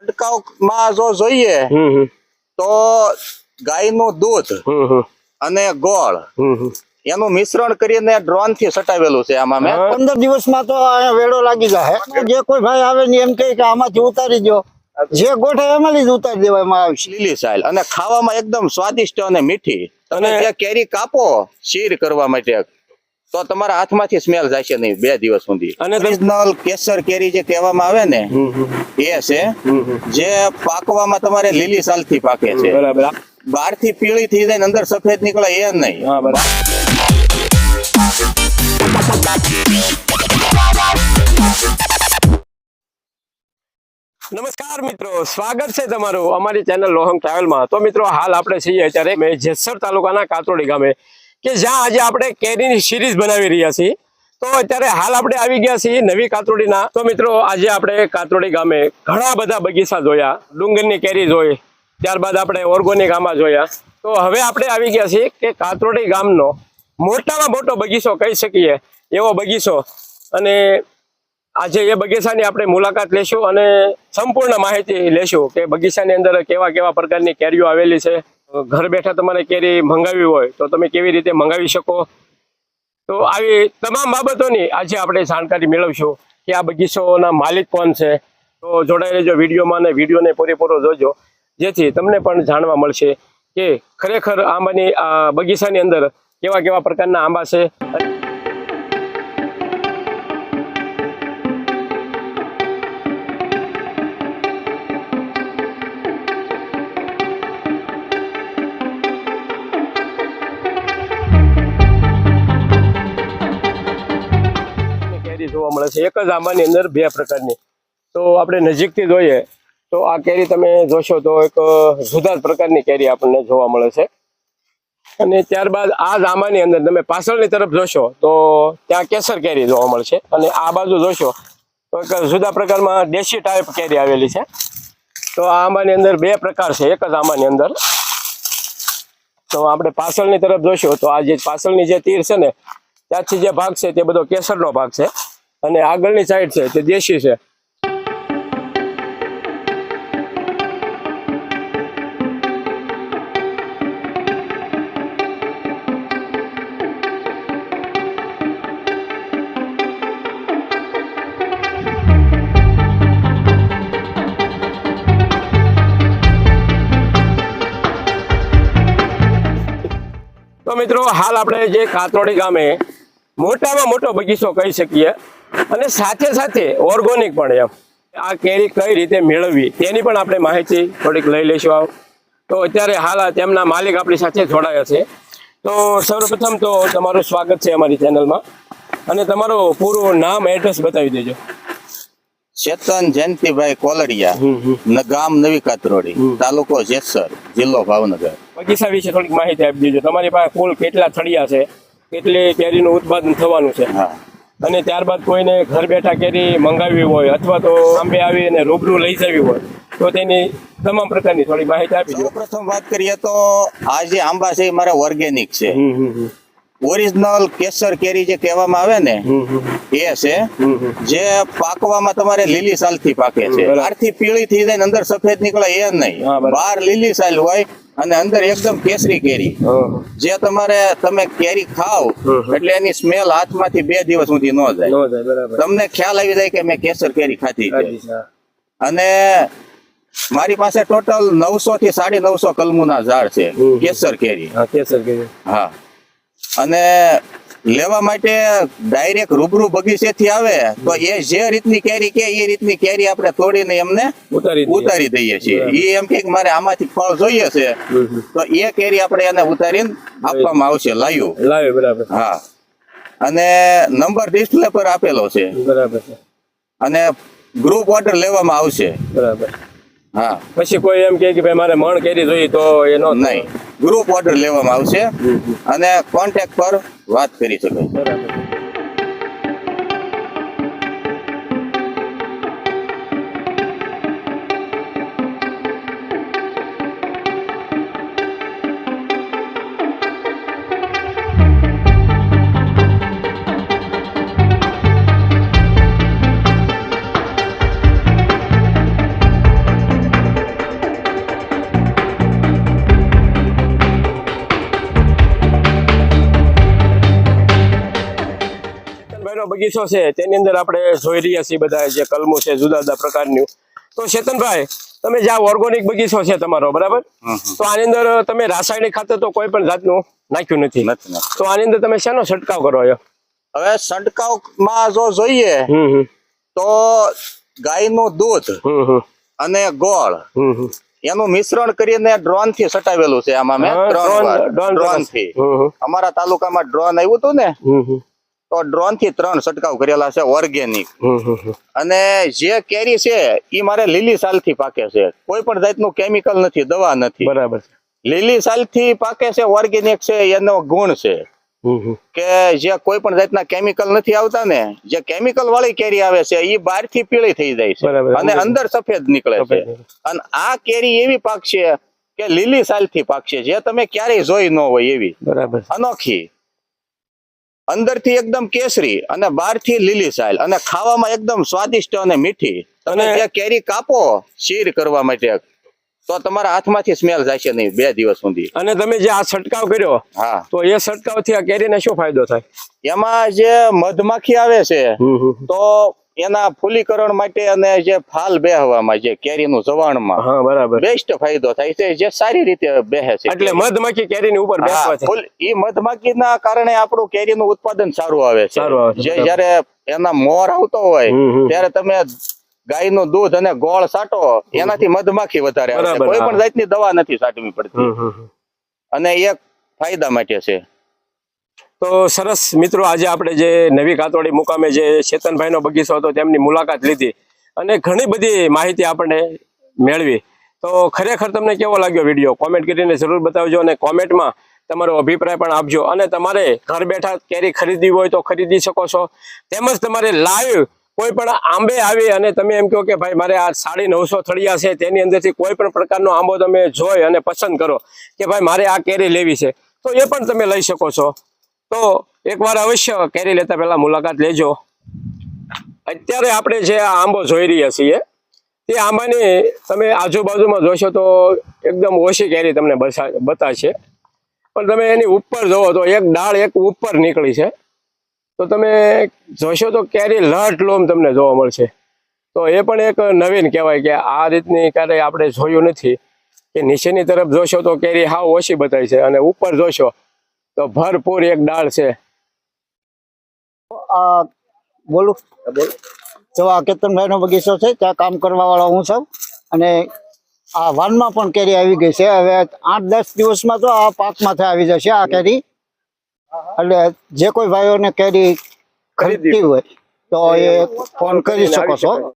છંટકાવમાં જો જોઈએ તો ગાયનું દૂધ અને ગોળ એનું મિશ્રણ કરીને ડ્રોનથી સટાવેલું છે આમાં મેં. પંદર દિવસમાં તો અહીંયા વેડો લાગી જાય. જે કોઈ ભાઈ આવે ને એમ કહે કે આમાંથી ઉતારી દો જે ગોઠે એમાંથી જ ઉતારી દેવામાં આવશે લીલી સાલ અને ખાવામાં એકદમ સ્વાદિષ્ટ અને મીઠી. તમે અને- જે કેરી કાપો શીર કરવા માટે તો તમારા હાથમાંથી સ્મેલ જશે નહીં બે દિવસ સુધી. અને કેસર કેરી જે કહેવામાં આવે ને એ છે. જે પાકવામાં તમારે લીલી સાલથી પાકે છે. બરાબર. બહારથી પીળી થઈ જાય અંદર સફેદ નીકળે એ નહીં. નમસ્કાર મિત્રો સ્વાગત છે તમારું અમારી ચેનલ લોહંગ ટ્રાવેલમાં. તો મિત્રો હાલ આપણે છીએ અત્યારે મેં જેસર તાલુકાના કાતરોડી ગામે. કે જ્યાં આજે આપણે કેરીની સિરીઝ બનાવી રહ્યા છીએ. તો અત્યારે હાલ આપણે આવી ગયા છીએ નવી કાતરોડીના. તો મિત્રો, આજે આપણે કાતરોડી ગામે ઘણા બધા બગીચા જોયા. ડુંગરની કેરી જોઈ, ત્યારબાદ આપણે ઓર્ગોનિક આંબા જોયા. તો હવે આપણે આવી ગયા છીએ કે કાતરોડી ગામનો મોટામાં મોટો બગીચો કહી શકીએ, એવો બગીચો. અને આજે એ બગીચાની આપણે મુલાકાત લેશું અને સંપૂર્ણ માહિતી લેશું કે બગીચાની અંદર કેવા કેવા પ્રકારની કેરીઓ આવેલી છે. ઘર બેઠા તમારે કેરી મંગાવી હોય તો તમે કેવી રીતે મંગાવી શકો? તો આવી તમામ બાબતોની આજે આપણે જાણકારી મેળવશું કે આ બગીચોના માલિક કોણ છે? તો જોડાઈ રહેજો વિડીયોમાં અને વિડીયોને પૂરેપૂરો જોજો. જેથી તમને પણ જાણવા મળશે કે ખરેખર આંબાની બગીચાની અંદર કેવા કેવા પ્રકારના આંબા છે મળે છે. એક જ આંબાની અંદર બે પ્રકારની. તો આપણે નજીકથી જોઈએ, તો આ કેરી તમે જોશો તો એક જુદા જ પ્રકારની કેરી આપણને જોવા મળે છે. અને ત્યારબાદ આ જ આંબાની અંદર તમે પાછળની તરફ જોશો તો ત્યાં કેસર કેરી જોવા મળશે અને આ બાજુ જોશો તો એક જુદા પ્રકારમાં દેશી ટાઈપ કેરી આવેલી છે. તો આ આંબાની અંદર બે પ્રકાર છે. એક જ આંબાની અંદર. તો આપણે પાછળની તરફ જોશું તો આ જે પાછળની જે તીર છે ને, ત્યાંથી જે ભાગ છે તે બધો કેસરનો ભાગ છે. અને આગળની સાઈડ છે, તે દેશી છે. તો મિત્રો, હાલ આપણે જે કાતરોડી ગામે મોટામાં મોટો બગીચો કહી શકીએ. અને સાથે સાથે ઓર્ગોનિક પણ એમ. આ કેરી કઈ રીતે મેળવવી તેની પણ આપણે માહિતી થોડીક લઈ લઈશું આવ. તો અત્યારે હાલ તેમના માલિક આપણી સાથે જોડાયા છે. તો સૌપ્રથમ તો તમારું સ્વાગત છે અમારી ચેનલમાં. અને તમારું પૂરું નામ એડ્રેસ બતાવી દેજો. ચેતન જયંતિભાઈ કોલડિયા ગામ નવી કાતરોડી તાલુકો જેસર જિલ્લો ભાવનગર. બગીચા વિશે થોડીક માહિતી આપી દેજો. તમારી પાસે કુલ કેટલા થળિયા છે? કેટલી કેરીનું ઉત્પાદન થવાનું છે? હા. અને ત્યારબાદ કોઈને ઘર બેઠા કેરી મંગાવવી હોય અથવા તો આંબે આવી અને રૂબરૂ લઈ જવી હોય તો તેની તમામ પ્રકારની થોડી માહિતી આપી દો પ્રથમ વાત કરીએ તો આ જે આંબા છે એ મારા ઓર્ગેનિક છે. ઓરિજિનલ કેસર કેરી જે કહેવામાં આવે ને એ છે. જે પાકવામાં તમારે લીલી સાલથી પાકે છે. બહારથી પીળી થઈ જાય અંદર સફેદ નીકળે એ નહીં. બહાર લીલી સાલ હોય અને અંદર એકદમ કેસરી કેરી. જે તમારે તમે કેરી ખાવ એટલે એની સ્મેલ હાથમાંથી બે દિવસ સુધી ન જાય. નો જાય તમને ખ્યાલ આવી જાય કે મેં કેસર કેરી ખાધી છે. અને મારી પાસે ટોટલ નવસો થી સાડી નવસો કલમુના ઝાડ છે કેસર કેરી. કેસર કેરી. હા. અને લેવા માટે ડાયરેક્ટ રૂબરૂ બગીચેથી આવે તો એ જે રીતની કેરી કે એ રીતની કેરી આપણે તોડીને એમને ઉતારી દઈએ. છીએ. એ એમ કે મારે આમાંથી ફળ જોઈએ છે. તો એ કેરી આપણે એને ઉતારીને આપવામાં આવશે લાયું લાવે બરાબર. હા. અને નંબર ડિસ્પ્લે પર આપેલો છે. બરાબર અને ગ્રુપ ઓર્ડર લેવામાં આવશે. બરાબર. હા. પછી કોઈ એમ કે ભાઈ મારે મણ કેરી જોઈએ તો એનો નહીં. ગ્રુપ ઓર્ડર લેવામાં આવશે. અને કોન્ટેક્ટ પર વાત કરી શકાય બરાબર. બગીચો છે તેની અંદર આપણે જોઈ રહ્યા છીએ બધા જે કલમો છે જુદા જુદા પ્રકારની. તો ચેતનભાઈ તમે જ્યાં ઓર્ગોનિક બગીચો છે તમારો બરાબર? તો આની અંદર તમે રાસાયણિક ખાતર તો કોઈ પણ જાતનું નાખ્યું નથી. તો આની અંદર તમે શેનો છંટકાવ કરો છો? હવે છંટકાવમાં જો જોઈએ તો ગાયનું દૂધ અને ગોળ એનું મિશ્રણ કરીને ડ્રોનથી સટાવેલું છે આમાં મેં ડ્રોનથી અમારા તાલુકામાં ડ્રોન આવ્યું હતું ને તો ડ્રોનથી ત્રણ છંટકાવ કરેલા છે ઓર્ગેનિક અને જે કેરી છે એ મારે લીલી સાલથી પાકે છે. કોઈ પણ જાતનું કેમિકલ નથી દવા નથી. બરાબર લીલી સાલથી પાકે છે ઓર્ગેનિક છે એનો ગુણ છે. કે જે કોઈ પણ જાતના કેમિકલ નથી આવતા ને જે કેમિકલ વાળી કેરી આવે છે એ બહારથી પીળી થઈ જાય છે. અને અંદર સફેદ નીકળે છે. અને આ કેરી એવી પાક છે કે લીલી સાલથી પાકશે જે તમે ક્યારેય જોઈ ન હોય એવી. બરાબર અનોખી. અંદરથી એકદમ કેસરી અને બહારથી લીલી સાયલ અને ખાવામાં એકદમ સ્વાદિષ્ટ અને મીઠી. તમે અને- જે કેરી કાપો શીર કરવા માટે તો તમારા હાથમાંથી સ્મેલ જશે નહીં બે દિવસ સુધી. અને તમે જે આ છંટકાવ કર્યો હા. તો એ છંટકાવથી આ કેરીને શું ફાયદો થાય? એમાં જે મધમાખી આવે છે તો એના ફૂલીકરણ માટે અને જે ફાલ બેહવામાં જે કેરીનું જવાણમાં હા બરાબર બેસ્ટ ફાયદો થાય છે જે સારી રીતે બેહે છે એટલે મધમાખી કેરીની ઉપર બેસવા છે ઈ મધમાખીના કારણે આપણું કેરીનું ઉત્પાદન સારું આવે છે જે. જ્યારે એના મોર આવતો હોય. ત્યારે તમે ગાયનું દૂધ અને ગોળ સાટો એનાથી મધમાખી વધારે આવે કોઈ પણ. જાતની દવા નથી સાટવી પડતી. અને એક ફાયદા માટે છે તો સરસ મિત્રો, આજે આપણે જે નવી કાતોડી મુકામે જે ચેતનભાઈનો બગીચો હતો, તેમની મુલાકાત લીધી અને ઘણી બધી માહિતી આપણને મેળવી. તો ખરેખર તમને કેવો લાગ્યો વીડિયો? કોમેન્ટ કરીને જરૂર બતાવજો અને કોમેન્ટમાં તમારો અભિપ્રાય પણ આપજો. અને તમારે ઘર બેઠા કેરી ખરીદવી હોય તો ખરીદી શકો છો. તેમજ તમારે લાઈવ કોઈ પણ આંબે આવી અને તમે એમ કહો કે ભાઈ, મારે આ સાડી નવસો થળિયા છે, તેની અંદરથી કોઈ પણ પ્રકારનો આંબો તમે જોઈ અને પસંદ કરો કે ભાઈ, મારે આ કેરી લેવી છે. તો એ પણ તમે લઈ શકો છો. તો એકવાર અવશ્ય કેરી લેતા પહેલા મુલાકાત લેજો. અત્યારે આપણે જે આ આંબો જોઈ રહ્યા છીએ, તે આંબાની તમે આજુબાજુમાં જોશો તો એકદમ ઓછી કેરી તમને બતાશે. પણ તમે એની ઉપર જોવો તો એક ડાળ એક ઉપર નીકળી છે. તો તમે જોશો તો કેરી લટ લોમ તમને જોવા મળશે. તો એ પણ એક નવીન કહેવાય કે આ રીતની ક્યારેય આપણે જોયું નથી. કે નીચેની તરફ જોશો તો કેરી હાવ ઓછી બતાય છે અને ઉપર જોશો તો ભરપૂર એક ડાળ છે. આ બોલું? જો આ કેતનભાઈ નો બગીચો છે ત્યાં કામ કરવા વાળો હું છું. અને આ વાનમાં પણ કેરી આવી ગઈ છે. હવે આઠ દસ દિવસમાં તો આ પાકમાંથી આવી જશે આ કેરી. એટલે જે કોઈ ભાઈઓને કેરી ખરીદતી હોય તો એ ફોન કરી શકો છો.